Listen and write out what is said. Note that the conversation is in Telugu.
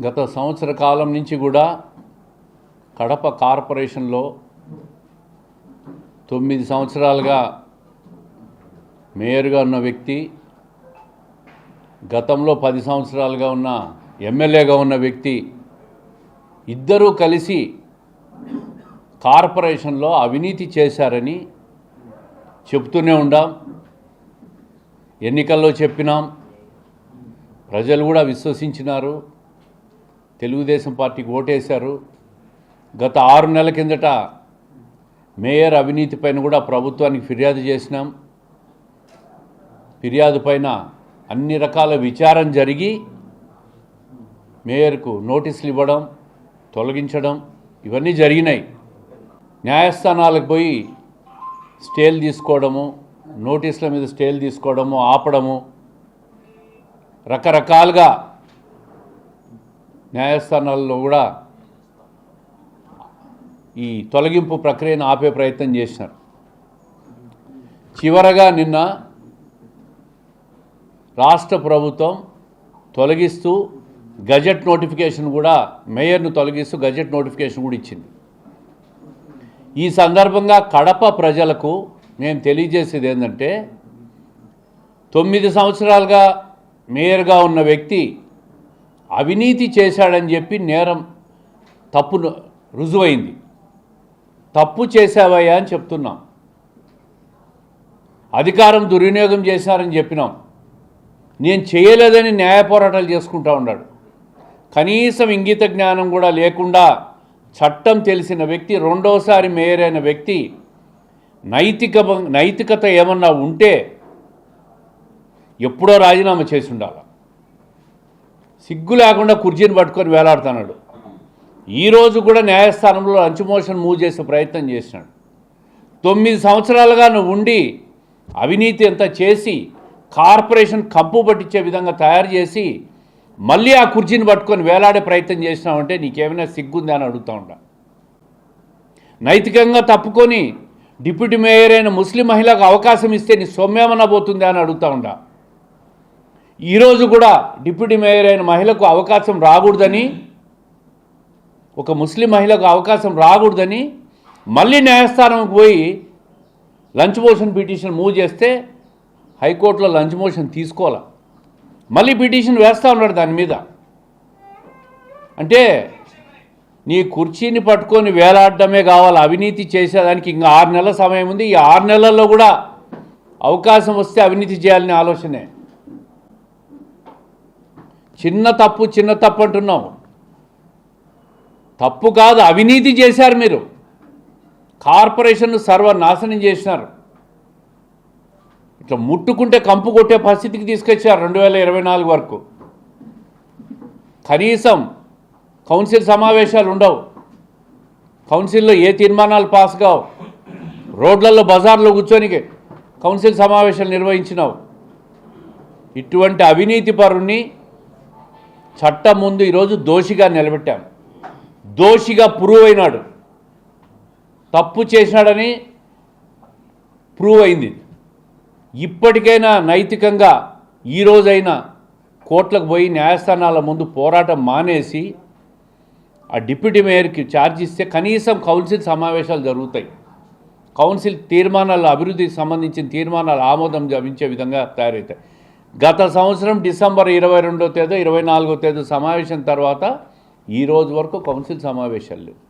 గత సంవత్సర కాలం నుంచి కూడా కడప కార్పొరేషన్లో తొమ్మిది సంవత్సరాలుగా మేయర్గా ఉన్న వ్యక్తి గతంలో పది సంవత్సరాలుగా ఉన్న ఎమ్మెల్యేగా ఉన్న వ్యక్తి ఇద్దరూ కలిసి కార్పొరేషన్లో అవినీతి చేశారని చెప్తూనే ఉండాం. ఎన్నికల్లో చెప్పినాం. ప్రజలు కూడా విశ్వసించినారు. తెలుగుదేశం పార్టీకి ఓటేశారు. గత ఆరు నెలల కిందట మేయర్ అవినీతి పైన కూడా ప్రభుత్వానికి ఫిర్యాదు చేసినాం. ఫిర్యాదు పైన అన్ని రకాల విచారం జరిగి మేయర్కు నోటీసులు ఇవ్వడం తొలగించడం ఇవన్నీ జరిగినాయి. న్యాయస్థానాలకు పోయి స్టేలు తీసుకోవడము నోటీసుల మీద స్టేలు తీసుకోవడము ఆపడము రకరకాలుగా న్యాయస్థానాల్లో కూడా ఈ తొలగింపు ప్రక్రియను ఆపే ప్రయత్నం చేసినారు. చివరగా నిన్న రాష్ట్ర ప్రభుత్వం తొలగిస్తూ గజెట్ నోటిఫికేషన్ కూడా మేయర్ను తొలగిస్తూ గజెట్ నోటిఫికేషన్ కూడా ఇచ్చింది. ఈ సందర్భంగా కడప ప్రజలకు మేము తెలియజేసేది ఏంటంటే తొమ్మిది సంవత్సరాలుగా మేయర్గా ఉన్న వ్యక్తి అవినీతి చేశాడని చెప్పి నేరం తప్పు రుజువైంది. తప్పు చేశావయ్యా అని చెప్తున్నాం. అధికారం దుర్వినియోగం చేశారని చెప్పినాం. నేను చేయలేదని న్యాయ పోరాటాలు చేసుకుంటా ఉన్నాడు. కనీసం ఇంగిత జ్ఞానం కూడా లేకుండా చట్టం తెలిసిన వ్యక్తి రెండోసారి మేయర్ అయిన వ్యక్తి నైతిక నైతికత ఏమన్నా ఉంటే ఎప్పుడో రాజీనామా చేసి ఉండాలి? సిగ్గు లేకుండా కుర్చీని పట్టుకొని వేలాడుతున్నాడు. ఈరోజు కూడా న్యాయస్థానంలో అంచుమోషన్ మూవ్ చేసే ప్రయత్నం చేసినాడు. తొమ్మిది సంవత్సరాలుగా నువ్వు ఉండి అవినీతి అంతా చేసి కార్పొరేషన్ కప్పు పట్టించే విధంగా తయారు చేసి మళ్ళీ ఆ కుర్చీని పట్టుకొని వేలాడే ప్రయత్నం చేసినావంటే నీకేమైనా సిగ్గుందా అని అడుగుతా ఉంటా నైతికంగా తప్పుకొని డిప్యూటీ మేయర్ అయిన ముస్లిం మహిళకు అవకాశం ఇస్తే నీ సొమ్మేమన్నా పోతుందా అని అడుగుతా ఉంటా ఈరోజు కూడా డిప్యూటీ మేయర్ అయిన మహిళకు అవకాశం రాకూడదని ఒక ముస్లిం మహిళకు అవకాశం రాకూడదని మళ్ళీ న్యాయస్థానంకి పోయి లంచ్ మోషన్ పిటిషన్ మూవ్ చేస్తే హైకోర్టులో లంచ్ మోషన్ తీసుకోవాలి? మళ్ళీ పిటిషన్ వేస్తూ ఉన్నాడు దాని మీద. అంటే నీ కుర్చీని పట్టుకొని వేలాడడమే కావాలి అవినీతి చేసేదానికి ఇంకా ఆరు నెలల సమయం ఉంది. ఈ ఆరు నెలల్లో కూడా అవకాశం వస్తే అవినీతి చేయాలనే ఆలోచనే. చిన్న తప్పు చిన్న తప్పు అంటున్నావు తప్పు కాదు అవినీతి చేశారు మీరు. కార్పొరేషన్ను సర్వనాశనం చేసినారు. ఇట్లా ముట్టుకుంటే కంపు కొట్టే పరిస్థితికి తీసుకొచ్చారు రెండు వేల ఇరవై నాలుగు వరకు. కనీసం కౌన్సిల్ సమావేశాలు ఉండవు. కౌన్సిల్లో ఏ తీర్మానాలు పాస్ కావు. రోడ్లలో బజార్లో కూర్చొని కౌన్సిల్ సమావేశాలు నిర్వహించినావు. ఇటువంటి అవినీతి పరుణ్ణి చట్టం ముందు ఈరోజు దోషిగా నిలబెట్టాం. దోషిగా ప్రూవ్ అయినాడు. తప్పు చేసినాడని ప్రూవ్ అయింది. ఇప్పటికైనా నైతికంగా ఈ రోజైనా కోర్టులకు పోయి న్యాయస్థానాల ముందు పోరాటం మానేసి ఆ డిప్యూటీ మేయర్కి ఛార్జ్ ఇస్తే కనీసం కౌన్సిల్ సమావేశాలు జరుగుతాయి. కౌన్సిల్ తీర్మానాలు అభివృద్ధికి సంబంధించిన తీర్మానాలు ఆమోదం జపించే విధంగా తయారవుతాయి గత సంవత్సరం డిసెంబర్ ఇరవై రెండో తేదీ ఇరవై నాలుగో తేదీ సమావేశం తర్వాత ఈ రోజు వరకు కౌన్సిల్ సమావేశాలు లేవు.